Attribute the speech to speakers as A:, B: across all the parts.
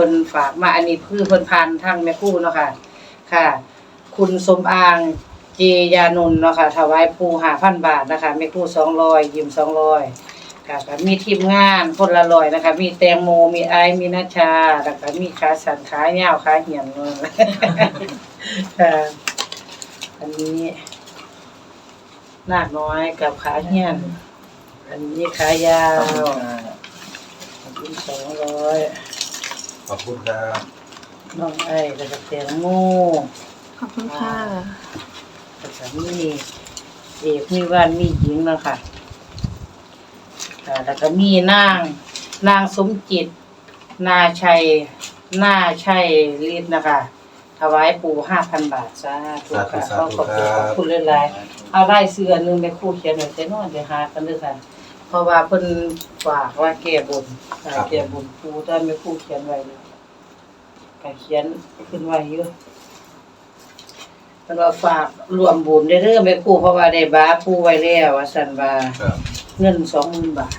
A: พิ่นฝากมาอันนี้คือเพิ่นผ่านทางแม่ครู่เนาะค่ะ ค่ะ คุณสมอางเจยานนท์เนาะค่ะถวายปู5,000บาทนะคะแม่ครู่200ยืม200ค่ะก็มีทีมงานคนละร้อยนะคะ มีแตงโมมีไอซ์มีนัชชาแล้วก็มีขาสันขายาวขาเหี่ยมเนาะค่ะอันนี้นาคน้อยกับขาเหี่ยนอันนี้ขายาวอันนี้สองร้อย
B: ขอบคุณครับ
A: น้องไอ้แล้วก็แตงโม
C: ขอบคุณค่ะ
A: แล้วก็มีเอกมีวันมีหญิงเนาะค่ะค่ะแล้วก็มีนางนางสมจิต นาชัยนาชัยฤทธิ์นะคะถวายปู่ห้าพันบาทสาธุค่ะขอขอบคุณขอบคุณหลายๆเอาไล่เสื้อหนึงไปครู่เขียนไว้แต่นอนเดี๋ยวหากันเด้อค่ะเพราะว่าเพิ่นฝากว่าแก้บนค่ะแก้บนปู่ถ้าไม่ครู่เขียนไว้เลย ก็เขียนขึ้นไว้อยู่เพิ่นว่าฝากรวมบุญได้เด้อแม่ครู่เพราะว่าได้บาปู่ไว้แล้วว่าซั่นว่า
B: ครับ
A: เงิน20,000บาท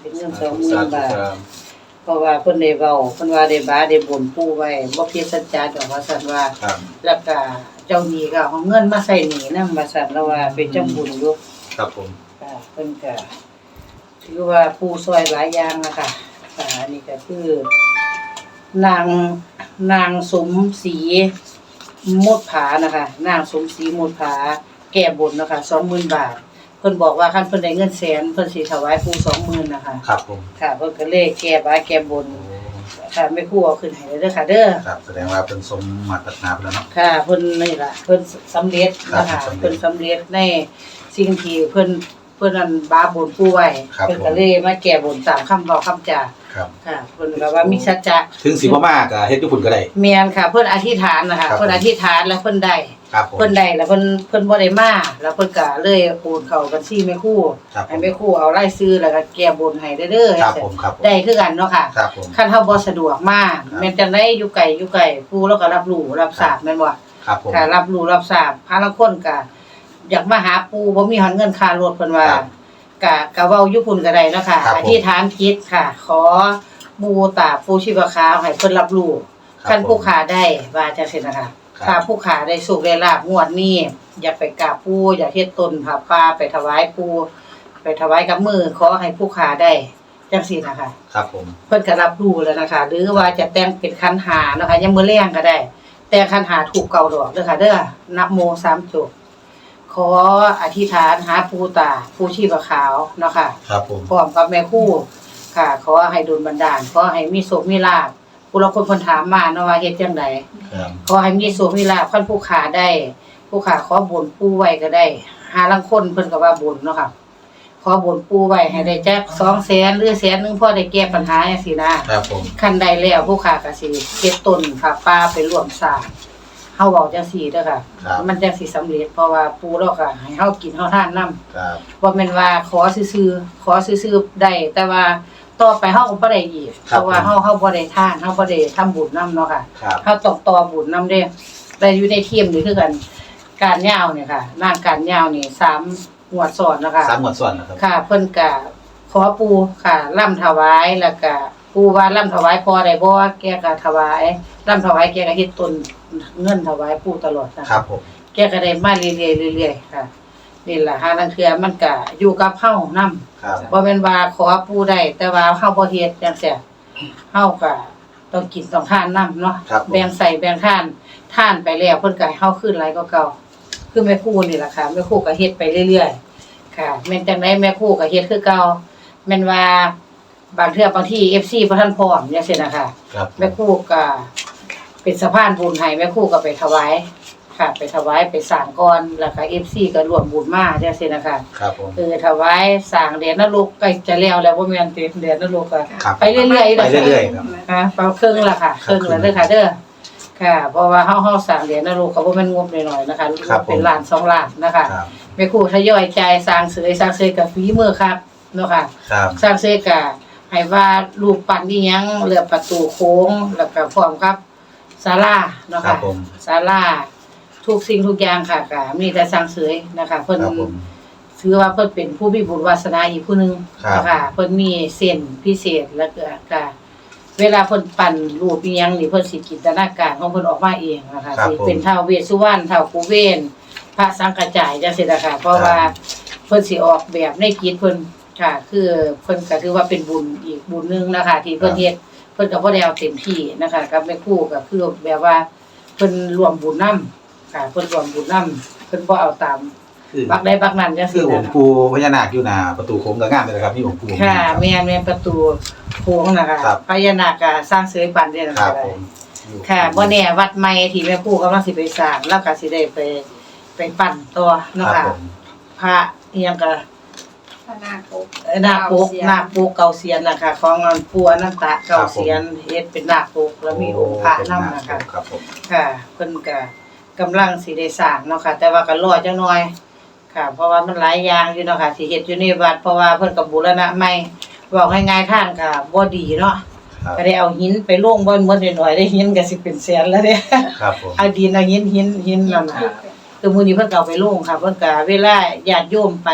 A: เป็นเงิน20,000บาท
B: ครับ
A: เพราะว่าเพิ่นได้เว้าเพิ่นว่าได้บาได้บุญปู่ไว้บ่ผิดสัจจะดอกว่าซั่นว่า
B: ครับ
A: แล้วก็เจ้าหนี้ก็เอาเงินมาใส่หนี้นำว่าซั่นแล้วว่าเป็นจังบุญอยู่
B: ครับผม
A: ค่ะเพิ่นก็ถือว่าผู้ซอยหลายอย่างนะคะค่ะอันนี้ก็คือ นางนางสมศรีมุดผานะคะนางสมศรีมุดผา แก้บนนะคะ20,000บาท เพิ่นบอกว่าคันเพิ่นได้เงินแสนเพิ่นสิถวายปู่20,000นะคะ
B: ครับผม
A: ค่ะเพิ่นก็เลยแก้บาแก้บนค่ะไม่ครู่เอาขึ้นให้เด้อค่ะ เด้อ
B: ครับ แสดงว่าเป็นสมมาตรฐานไปแล้วเนาะ
A: ค่ะเพิ่นนี่ล่ะเพิ่นสำเร็จนะคะ
B: ครับสำเร็จ
A: เพิ่นสำเร็จในสิ่งที่เพิ่นเพิ่นอันบาบุญผู้ไว้
B: ครับ
A: เพิ่นก็เลยมาแก้บนตามคำเว้าคำจา
B: ครับ
A: ค่ะเพิ่นก็ว่ามีสัจจะ
B: ถึงสิบ่มากอะเฮ็ดทุกคนก็ได้
A: แม่นค่ะ เพิ่นอธิษฐานนะคะ
B: ครับ
A: เพิ่นอธิษฐานแล้วเพิ่นได้
B: ครับผม
A: เพิ่นได้แล้วเพิ่นเพิ่นบ่ได้มาแล้วเพิ่นก็เลยโอนเข้าบัญชีแม่ครู
B: ครับผ
A: ให้
B: ม
A: แม่ครูเอารายชื่อแล้วก็แก้บนให้เด้อ
B: ครับผมครับผม
A: ได้คือกันเนาะค่ะ
B: ครับผม
A: คันเฮาบ่สะดวกมา
B: ครับ
A: แม่นจังได๋อยู่ไกลอยู่ไกลปู่แล้วก็รับรู้รับทราบแม่นบ่
B: ครับผม
A: ค่ะรับรู้รับทราบพาละคนก็อยากมาหาปู่บ่มีหอนเงินค่ารถเพิ่นว่า
B: ครับ
A: ก็ก็เว้าอยู่พุ่นก็ได้เนาะค่ะ
B: ครับผม
A: อธิษฐานจิตค่ะ ขอปู่ตาปู่ชีวขาวให้เพิ่นรับรู้
B: ครับ
A: คันผู้
B: ผม
A: ขาได้ว่าจังซี่นะคะ
B: ครับ
A: ถ้าผู้ขาได้สุขได้ลาบงวดนี้อยากไปกราบปู่อยากเฮ็ดต้นผ้าป่าไปถวายปู่ไปถวายกับมือขอให้ผู้ขาได้จังซี่นะคะ
B: ครับผม
A: เพิ่นก็รับรู้แล้วนะคะ หรือว่าจะแต่งเป็นคันหานะคะยังมื้อแรงก็ได้ แต่คันหาถูกเก่าดอกเด้อค่ะเด้อนะโมสามจบข ออธิษฐานหาปูตาผู้ชีพขาวเนาะค่ะ
B: ครับผม
A: พร้อมกับแม่ครู่ ค่ะ ขอให้ดลบันดาล ขอให้มีโชคมีลาภผู้ละคนเพิ่นถามมาเนาะว่าเฮ็ดจังได
B: ครับ
A: ขอให้มีโชคมีลาภคันผู้ขาได้ ผู้ขาขอบุญปู่ไว้ก็ได้ หาลังคนเพิ่นก็ว่าบุญเนาะค่ะ ขอบุญปู่ไว้ให้ได้จัก200,000หรือแสนหนึงพอได้แก้ปัญหาจังซี่นะ
B: ครับผม
A: คันใดแล้วผู้ค้าก็สิเก็บต้นผักป่าไปร่วมสร้าง เฮาเว้าจังซี่เด้อค่ะ
B: ครับ
A: มันจังสิสำเร็จเพราะว่าปู่เราก็ให้เฮากินเฮาทานนํ
B: ครับ
A: บ่แม่นว่าขอซื่อๆขอซื่อๆได้แต่ว่าต่อไปเฮาก็บ่ได้อีกเพราะว่าเฮาเฮาบ่ได้ทานเฮาบ่ได้ทำบุญนํเนาะค่ะ
B: ครับ
A: เฮาต้องต่อบุญนํเด้ได้อยู่ในทีมนี่คือกันการยาวเนี่ยค่ะนางการยาวนี่สามงวดซ้อนเนาะค่ะ
B: สามหมวดส่วนนะครับ
A: ค่ะ เพิ่นก็ขอปูค่ะล่ำถวายแล้วก็ปูว่าล่ำถวายพอได้บ่แกก็ถวายล่ำถวายแกก็เฮ็ดต้น เงินถวายปูตลอดนะครับ
B: ผม
A: แกก็ได้มาเรื่อยๆเรื่อยๆค่ะนี่ล่ะหาลังเทื่อมันก็อยู่กับเฮานำ
B: ครับ
A: บ่แม่นว่าขอปูได้แต่ว่าเฮาบ่เฮ็ดจังซี่เฮาก็ต้องกินต้องทานนํเนาะ
B: ครับผม
A: แบ่งใส่แบ่งทานทานไปแล้วเพิ่นก็ให้เฮาคืนหลายกว่าเก่าคือแม่ครูนี่ล่ะค่ะแม่ครูก็เฮ็ดไปเรื่อยๆค่ะแม่นจังไดแม่ครูก็เฮ็ดคือเก่าแม่นว่าบางเทื่อบางที่ FC บ่ทันพร้อมจังซี่นะคะ
B: ครับ
A: แม่ครูก็ เป็นสะพานบุญให้แม่ครูก็ไปถวายค่ะ ไปถวายไปสร้างก่อนแล้วก็ FC ก็ร่วมบุญมาจังซี่นะคะ
B: ครับผม
A: คือถวายสร้างเหรียญนรกใกล้จะแล้วแล้วบ่แม่นติเหรียญนรกก็
B: ครับ
A: ไปเรื่อยๆ
B: ไปเรื่อยๆครับ
A: ค่ะเปาเครื่องละค่ะ เครื่องละเด้อค่ะเด้อค่ะ เพราะว่าเฮาเฮาสร้างเหรียญนรกก็บ่แม่นงบน้อยๆนะคะ
B: ครับผม
A: เป็นล้านสองล้านนะคะ
B: ครับ
A: แม่ครูทยอยจ่ายสร้างเสยสร้างเสยกับฝีมือครับเนาะค่ะ
B: ครับ
A: สร้างเสยกะให้ว่ารูปปั้นอีหยังเรือประตูโค้งแล้วก็พร้อมครับ ศาลาเนาะ
B: ครั
A: ค่ะ
B: บผม
A: ศาลาทุกสิ่งทุกอย่างค่ะก็มีแต่สร้างเสยนะคะเพิ่น
B: ครับผม
A: ถือว่าเพิ่นเป็นผู้มีบุญวาสนาอีกผู้หนึง
B: ครับ
A: นะคะเพิ่นมีเส้นพิเศษแล้วก็ก็เวลาเพิ่นปั่นรูปอีหยังนี่เพิ่นสิจินตนาการของเพิ่นออกมาเองนะคะ
B: ครับ
A: สิ
B: ผม
A: เป็นท้าวเวสสุวรรณท้าวกูเวนพระสังกระจายจังซี่นะคะเพราะว่าเพิ่นสิออกแบบในจิตเพิ่นค่ะ คือเพิ่นก็ถือว่าเป็นบุญอีกบุญหนึงนะคะที่เพิ่นเฮ็ดเพิ่นก็บ่ได้เอาเต็มที่นะคะกับแม่ครูก็คือแบบว่าเพิ่นรวมบุญนํค่ะเพิ่นรวมบุญนํเพิ่นบ่เอาตาม
B: คือ
A: บักได้บักนั้นจัง
B: คื
A: ซี่
B: ออง
A: นะ
B: ค์ปู่พญานาคอยู่หน้าประตูโค้งก็งามเลยนะครับนี่องค์ปู่
A: ค่ะ
B: รับ
A: แม่นแม่นประตูโค้งนะคะ
B: ครับ
A: พญานาคก็สร้างเสยปันได้นะ
B: ครั
A: คะ
B: บผมอยู่
A: ค่ะบ่แน่วัดใหม่ที่แม่ครูกำลังสิไปสร้างแล้วก็สิได้ไปไปปั้นต่อเนาะ
B: ครับ
A: ค่ะ
B: ผม
A: พระอีหยังก็
C: พระนาคปก
A: เอ่อนาคปกนาคปกเก่าเสียนนะคะของอันปู่อนันตะเก่าเสียนเฮ็ดเป็นนาคปกแล้วมีองค์พระนำนะคะ
B: ครับผม
A: ค่ะเพิ่นก็กำลังสิได้สร้างเนาะค่ะ แต่ว่าก็รอจังหน่อย ค่ะ เพราะว่ามันหลายอย่างอยู่เนาะค่ะที่เฮ็ดอยู่ในวัดเพราะว่าเพิ่นก็บูรณะใหม่เว้าง่ายๆทางก็บ่ดีเนาะ
B: ครับ
A: ก็ได้เอาหินไปลงบ่หมดหน่อยๆได้หินก็สิเป็นแสนแล้วเด้
B: ครับผม
A: เอาดินเอาหินหินหินนั่นน่ะคือมื้อนี้เพิ่นก็เอาไปลงค่ะ เพิ่นก็เวลาญาติโยมไป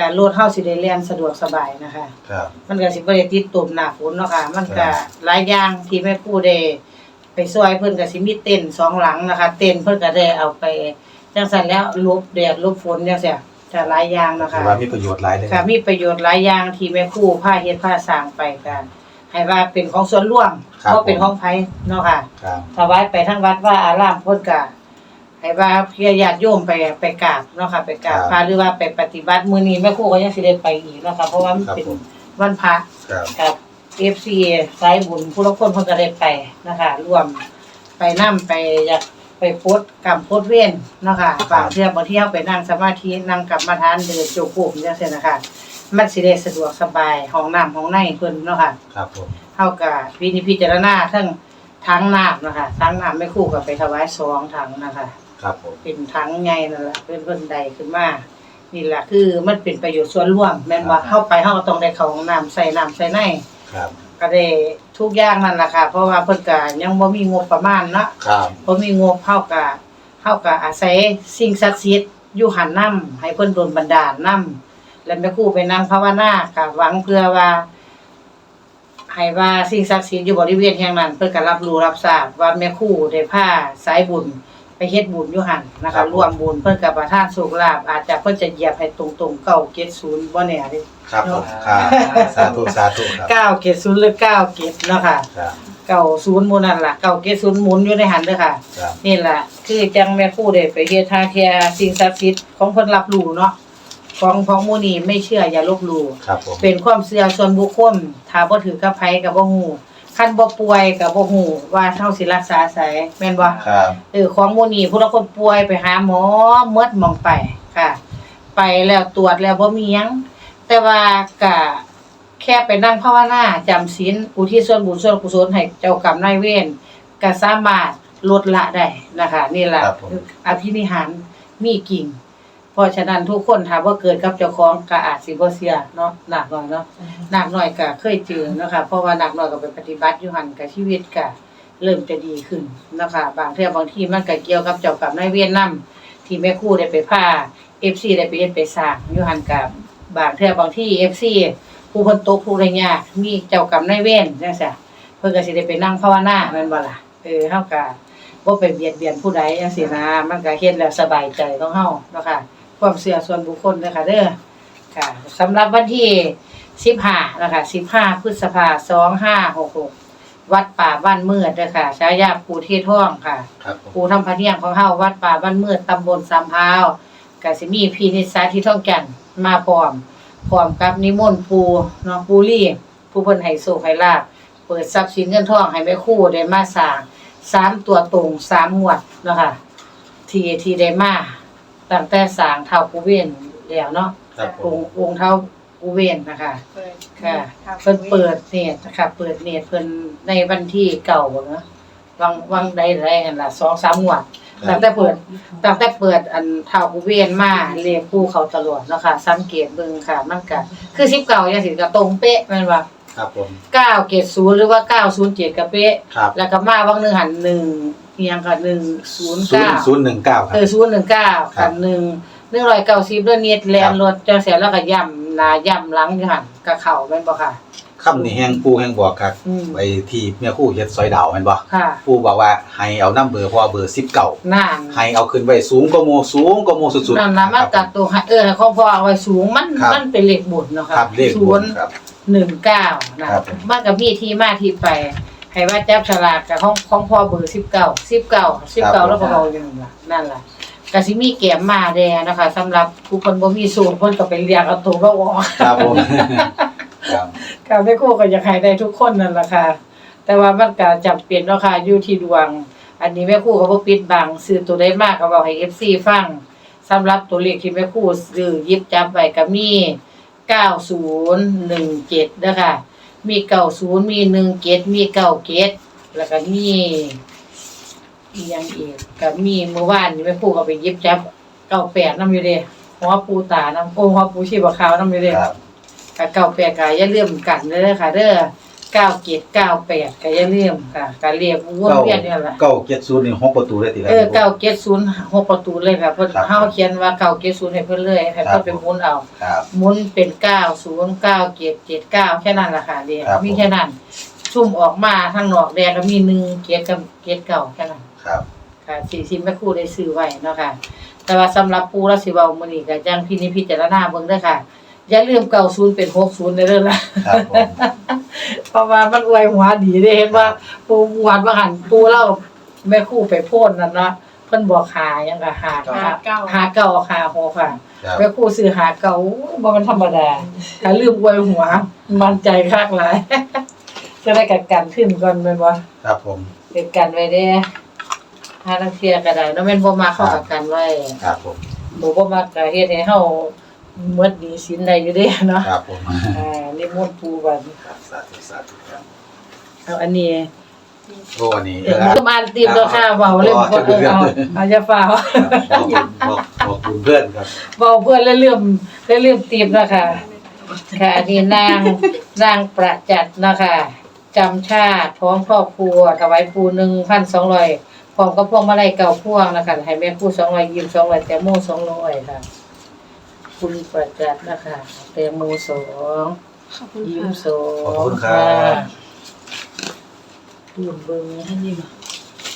A: การรถเฮาสิได้เรียนสะดวกสบายนะคะ
B: ครับ
A: มันก็สิบ่ได้ติดตุ่มหน้าฝนเนาะค่ะ มันก็
B: ครับ
A: หลายอย่างที่แม่ครูได้ไปซอยเพิ่นก็สิมีเต็นท์สองหลังนะคะ เต็นท์เพิ่นก็ได้เอาไปจังซั่นแล้วหลบแดดหลบฝนจังซี่จะหลายอย่างเนาะ
B: ถือ
A: ค่ะ
B: ว่ามีประโยชน์หลายเลย
A: ค่ะมีประโยชน์หลายอย่างที่แม่ครูพาเฮ็ดพาสร้างไปกันให้ว่าเป็นของส่วนรวมบ่เป็นของไผเนาะค่ะ
B: ครับ
A: ถวายไปทั้งวัดว่าอารามเพิ่นก็ ให้ว่าเพี่ญาติโยมไปไปกราบเนาะค่ะ ไปกราบพระหรือว่าไปปฏิบัติมื้อนี้แม่ครูก็ยังสิได้ไปอีกเนาะค่ะเพราะว่ามันเป็นวันพระ
B: ครับ
A: กับ FC สายบุญผู้ละคนเพิ่นก็ได้ไปนะคะร่วมไปนํไปอยากไปโพสต์กรรมโพสต์เวียนเนาะค่ะบางเทื่อบางเที่ยวไปนั่งสมาธินั่งกรรมฐานเดินโจโกมจังซี่นะคะมันสิได้สะดวกสบายห้องน้ำห้องในเพิ่นเนาะค่ะ
B: ครับผม
A: เฮาก็วินิจพิจารณาทั้งทั้งน้ำนะคะทั้งน้ำไม่คู่กับไปถวายสองถังนะคะ
B: ครับผม
A: เป็นถังใหญ่นั่นแหละเป็นเพิ่นใดขึ้นมานี่แหละคือมันเป็นประโยชน์ส่วนรวมแม่นว่าเข้าไปเฮาก็ต้องได้เข้าห้องน้ำใส่น้ำใส่ใน
B: ครับ
A: ก็ได้ทุกอย่างนั่นล่ะค่ะ เพราะว่าเพิ่นก็ยังบ่มีงบประมาณเนาะ
B: ครับ
A: บ่มีงบเฮาก็เฮาก็อาศัยสิ่งศักดิ์สิทธิ์อยู่หันนำให้เพิ่นโดนบันดาลนำแล้วแม่ครูไปนั่งภาวนาก็หวังเพื่อว่าให้ว่าสิ่งศักดิ์สิทธิ์อยู่บริเวณแห่งนั้น เพิ่นก็รับรู้รับทราบว่าแม่ครูได้พาสายบุญ ไปเฮ็ดบุญอยู่หั่นนะคะร่วมบุญเพิ่นก็ประทานโชคลาภอาจจะเพิ่นจะเหยียบให้ตรงๆเก้าเกตศูนย์บ่แน่เด้
B: ครับผมครับสาธุสาธุครับ
A: เก้าเกตศูนย์หรือเก้าเกตเนาะค่ะ
B: ครับ
A: เก้าศูนย์หมู่นั่นล่ะเก้าเกตศูนย์หมุนอยู่ในหันเด้อค่ะ
B: ครับ
A: นี่ล่ะคือจังแม่ครูได้ไปเฮ็ดทาเทียสิ่งศักดิ์สิทธิ์ของเพิ่นรับรู้เนาะของของหมู่นี้ไม่เชื่ออย่าลบหลู่
B: ครับผม
A: เป็นความเชื่อส่วนบุคคลถ้าบ่ถือกับไผก็บ่ฮู้ คันบ่ป่วยก็บ่ฮู้ว่าเฮาสิรักษาไสแม่นบ่
B: ครับ
A: เออของหมู่นี้ผู้ละคนป่วยไปหาหมอหมดหมองไปค่ะ ไปแล้วตรวจแล้วบ่มีหยังแต่ว่าก็แค่ไปนั่งภาวนาจำศีลอุทิศส่วนบุญส่วนกุศลให้เจ้ากรรมนายเวรก็สามารถลดละได้นะคะ นี่ล่ะ
B: ครับผม
A: อภินิหารมีกิ่งเพ ราะฉะนั้นทุกคนถ้าว่าเกิดกับเจ้าของก็อาจสิบ่เสียเนาะหนักหน่อยเนาะหนักหน่อยก็เคยเจอเนาะค่ะเพราะว่าหนักหน่อยก็ไปปฏิบัติอยู่หั่นก็ชีวิตก็เริ่มจะดีขึ้นเนาะค่ะบางเทื่อบางทีมันก็เกี่ยวกับเจ้ากรรมนายเวรนำที่แม่ครูได้ไปพา FC ได้ไปเฮ็ดไปสร้างอยู่หั่นกับบางเทื่อบางที่ FC ผู้เพิ่นตกผู้ใดยากมีเจ้ากรรมนายเวรจังซี่เพิ่นก็สิได้ไปนั่งภาวนาแม่นบ่ล่ะเออเฮาก็บ่ไปเบียดเบียนผู้ใดจังซี่นะมันก็เฮ็ดแล้วสบายใจของเฮาเนาะค่ะ ความเชื่อส่วนบุคคลเด้อค่ะเด้อค่ะสำหรับวันที่15นะคะ15พฤษภาคม2566วัดป่าบ้านมืดเด้อค่ะฉายาปู่เทศท่องค่ะ
B: ครับผม
A: ปู่ทำพะเนียงของเฮาวัดป่าบ้านมืดตำบลสามพร้าวก็สิมีพี่นิสาที่ท่องแก่นมาพร้อมพร้อมกับนิมนต์ปู่เนาะปู่ลี่ ผู้เพิ่นให้โชคให้ลาภเปิดทรัพย์สินเงินทองให้แม่ครูได้มาสร้างสามตัวตรงสามงวดเนาะค่ะที่ที่ได้มา ตั้งแต่สร้างเท่ากูเวียนแล้วเนาะ
B: ครับผ
A: อง
B: ม
A: ค์องค์เท่ากูเวียนนะคะ
C: เปิด
A: ค่ะเพิ่นเปิดเน็ตนะคะเปิดเน็ตเพิ่นในวันที่เก่าบ่เนาะวังวังใดๆหั่นล่ะ2-3งวดตั้งแต่เปิดตั้งแต่เปิดอันเท่ากูเวียนมาเรียกผู้เขาตลอดเนาะค่ะสังเกตเบิ่งค่ะมันก็คือ19จังซี่ก็ตรงเป๊ะแม่นบ่
B: ครับผม
A: 9เกต0หรือว่า907ก็เป๊ะ
B: ครับ
A: แล้วก็มาวังหนึงหัน 1อีหยังก็
B: ศูนย์
A: 109
B: ศูนย์หนึ่งเก้าครั
A: เอบอ019กับ1 190ด้วยเน็ตแลนรถจังซี่แล้วก็ย่ำหน้าย่ำหลังอยู่หั่นก็เข้าแม่นบ่ค่ะ
B: คำนี้แฮงปูแฮงบอกครับ
A: อืม
B: ไปที่แม่ครู่เฮ็ดซอยดาวแม่นบ่
A: ค่ะ
B: ปูบอกว่าให้เอานํเบอร์เพราะว่าเบอร์19
A: นั่น
B: ให้เอาขึ้นไว้สูงกว่าหมู่สูงกว่าหมู่สุดๆ
A: นั่นละมาตัดตัวให้เออของพ่อเอาไว้สูงมัน
B: ครับ
A: มันเป็นเลขบุญเนาะค่ะ
B: ครับเลข
A: ศู
B: บ
A: น
B: น
A: ย์
B: ครับ
A: หนึ่งเก้านะครับ มันก็มีที่มาที่ไป ให้ว่าจับฉลากกับของของพ่อเบอร์สิบเก้าสิบเก้าสิบเก้าแล้วก็เอาอย่างนั้นล่ะนั่นล่ะก็สิมีแก้มมาแดงนะคะสำหรับผู้คนบ่มีสูตรเพิ่นก็ไปเรียกเอาตัวก็ออก
B: ครับผมครับ
A: ค่ะแม่ครูก็อยากให้ได้ทุกคนนั่นล่ะค่ะ แต่ว่ามันก็จำเป็นเนาะค่ะอยู่ที่ดวง อันนี้แม่ครูก็บ่ปิดบังซื้อตัวได้มากก็เว้าให้ FC ฟังสำหรับตัวเลขที่แม่ครูซื้อหยิบจับไว้ก็มี9017เด้อค่ะ มี90มี17มี97แล้วก็มีอีหยังอีกก็มีเมื่อวานนี่แม่ครูก็ไปหยิบจับ98นำอยู่เด้หัวปูตานำโอ้หัวปูชีพขาวนำอยู่เด้
B: ครับ
A: ค่ะเก้าแปดก็อย่าลืมกันเด้อค่ะเด้อ เก้าเจ็ดเก้าแปดก็อย่าลืมค่ะก็เรียกวนเวียนนี่แหละ
B: เก้าเจ็ดศูนย์นี่หกประตูได้ติครับ
A: เออเก้าเจ็ดศูนย์หกประตูเลยค่ะเพิ่น
B: ครับ
A: เฮาเขียนว่าเก้าเจ็ดศูนย์ให้เพิ่นเลยให้
B: ครั
A: เพิ่
B: บ
A: นไปหมุนเอา
B: ครับ
A: หมุนเป็นเก้าศูนย์เก้าเจ็ดเจ็ดเก้าแค่นั้นล่ะค่ะเรียก
B: ครับ
A: มีแค่นั้นซุ่มออกมาทางนอกแดงก็มีหนึ่งเจ็ดกับเจ็ดเก้าแค่นั้น
B: ครับ
A: ค่ะสี่สิบแม่ครูได้ซื้อไว้เนาะค่ะ แต่ว่าสำหรับปูแล้วสิเว้ามื้อนี้ก็จังพี่นิจพิจารณาเบิ่งเด้อค่ะ อย่าลืม90เป็น60เด้อล่ะ
B: ครับผม
A: เพราะว่ามันอวยหัวดีเด้เห็นว่า ปูหวานว่าหันปูเล่าแม่ครู่ไปโพ่นนั่นเนาะเพิ่นบอกหายังก็หา
C: หาเก้า
A: หาเก่าหาหัวค่ะ
B: ครับ
A: แม่ครู่ซื้อหาเก่าโอ้ยบ่มันธรรมดาถ้าลืมอวยหัว มันใจคักหลายจะได้กันกันขึ้นก่อนแม่นบ่
B: ครับผม
A: เด็กกันไว้เด้ถ้านักเที่ยก็ได้เนาะแม่นบ่มาเข้ากับกันไว้
B: ครับผม
A: บ่บ่มักก็เฮ็ดให้เฮา หมดหนี้สินได้อยู่เด้เนาะ
B: ครับผม
A: อ่านิมนต์ปู่บัด
B: ครับสาธุสาธุครับ
A: เอาอันนี้
B: โอ้อันนี้
A: เออมันก็มาตีมตัวข้าเบาเลยบอกว่าเออเอาเอาจะฟ้า
B: ครับบอกบอกบอกคุณเพื่อนครับ
A: เบาเพื่อนแล้วเลื่อมแล้วเลื่อมตีมนะคะค่ะอันนี้นางนางประจัดนะคะจำชาติพร้อมครอบครัวถวายปูหนึ่งพันสองร้อยพร้อมกับพวงมาลัยเก่าพวงนะคะให้แม่ผู้สองร้อยยิ้มสองร้อยแตงโมสองร้อยค่ะ คุณประจัดนะคะแตงโมสอง
C: ขอบคุณ
A: ยิ้ม
C: ค่ะ
A: สอง
B: ขอบคุณครับ
A: ยิ้มเบิ้งให้ยิ้ม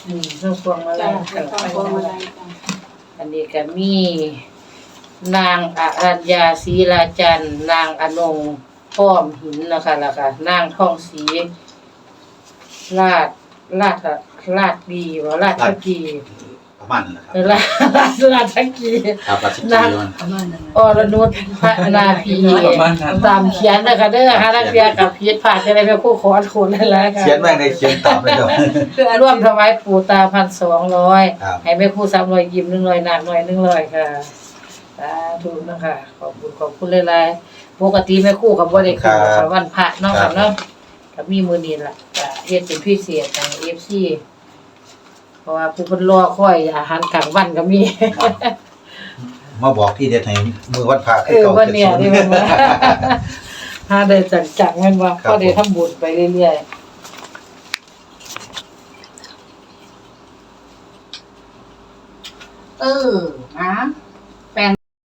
A: อืมเรื่องพวงมาลั
C: จ้ายแล้วก็พวงมาลัยจ้า
A: อันนี้ก็มี นางอรัญญาศรีราจันทร์นางอนงพ้อมหินนะคะแล้วก็นางทองศรีลาดลาดลาดดีว่าลาดตะกี
B: ประมาณนั้นนะค
A: เอ
B: รับ
A: อลาดลาดตะกี
B: ครับราชินี
A: นาง
B: มัน
A: อรนุชพระนาพีตามเขียนนะคะเด้อฮะนักเรียนกับพีชผ่านจะได้เป็นผู้ขอโคนนั่นแหละค่ะ
B: เขียนแม่งในเขียนตามเลยครับ
A: ร่วมถวายปู่ตาพันสองร้อย
B: ครับ
A: ให้แม่ครูสามร้อยยิ้มหนึ่งร้อยหนักหน่อยหนึ่งร้อยค่ะสาธุนะคะขอบคุณขอบคุณหลายๆปกติแม่ครูกับว่าได้คือค่ะวันพระเนาะค่ะเนาะก็มีมือนี้ล่ะก็เฮ็ดเป็นพิเศษทาง FC เพราะว่าผู้เพิ่นรอคอยอาหารกลางวันก็มี
B: มาบอกที่เด็ดให้มือวัดพระ
A: เออวันเนี้ยนี่มันว่าหาได้จังจังๆแม่นว่าก็ได้ทำบุญไปเรื่อยๆเออนะ